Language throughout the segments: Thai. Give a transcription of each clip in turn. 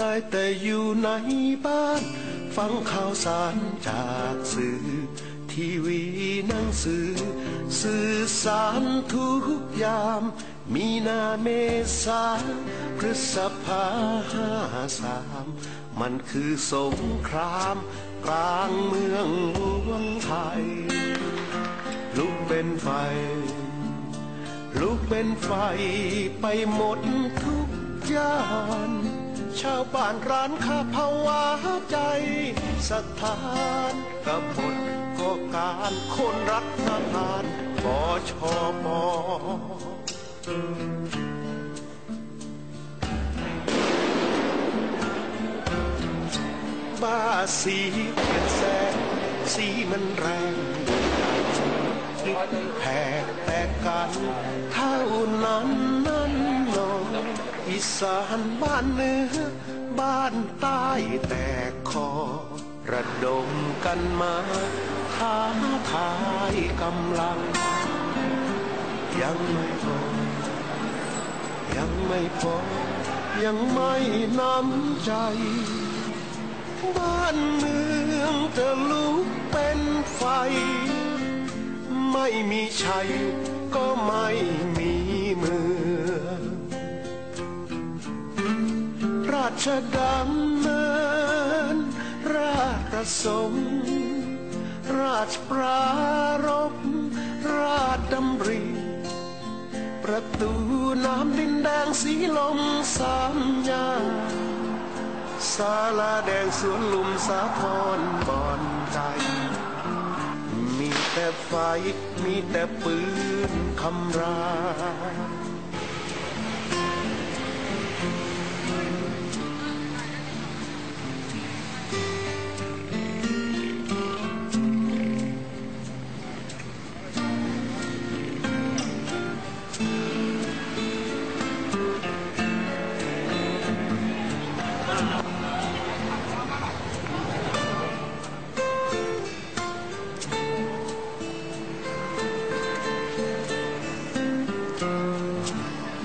ได้แต่อยู่ในบ้าน ฟังข่าวสารจากสื่อ ทีวีหนังสือ สื่อสารทุกยาม มีนาเมษาพฤษภาห้าสามมันคือสงคราม กลางเมืองหลวงไทย ลุกเป็นไฟ ลุกเป็นไฟไปหมดทุกย่าน ชาวบ้านร้านค้าภาวะใจ สถานกบฏก็การคนรักทหารปชปบ้าสีเป็นแสงสีมันแรงแผกแต่กันเท่านั้นนั้นนอง อีสานบ้านเนื้อบ้านใต้แตกคอ ระดมกันมาท้าทายกำลัง ยังไม่พอ ยังไม่พอ ยังไม่น้ำใจ บ้านเมืองจะลุกเป็นไฟ ไม่มีชัยก็ไม่ ชดำเนิน ราชประสงค์ราชปรารบราชดำริ ประตูน้ำดินแดงสีลมสามยาศาลาแดงสวนลุมสาทรบอนใจ มีแต่ไฟมีแต่ปืนคำราม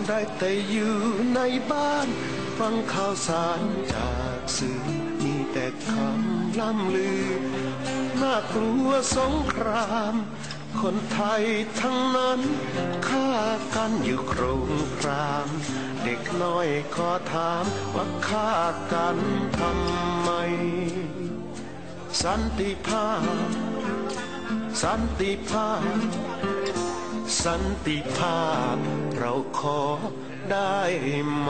ได้แต่อยู่ในบ้าน ฟังข่าวสารจากสื่อมีแต่คำล่ำลือ น่ากลัวสงคราม คนไทยทั้งนั้น กันอยู่ครงคราม เด็กน้อยขอถามว่าฆ่ากันทำไม สันติภาพ สันติภาพ สันติภาพ เราขอได้ไหม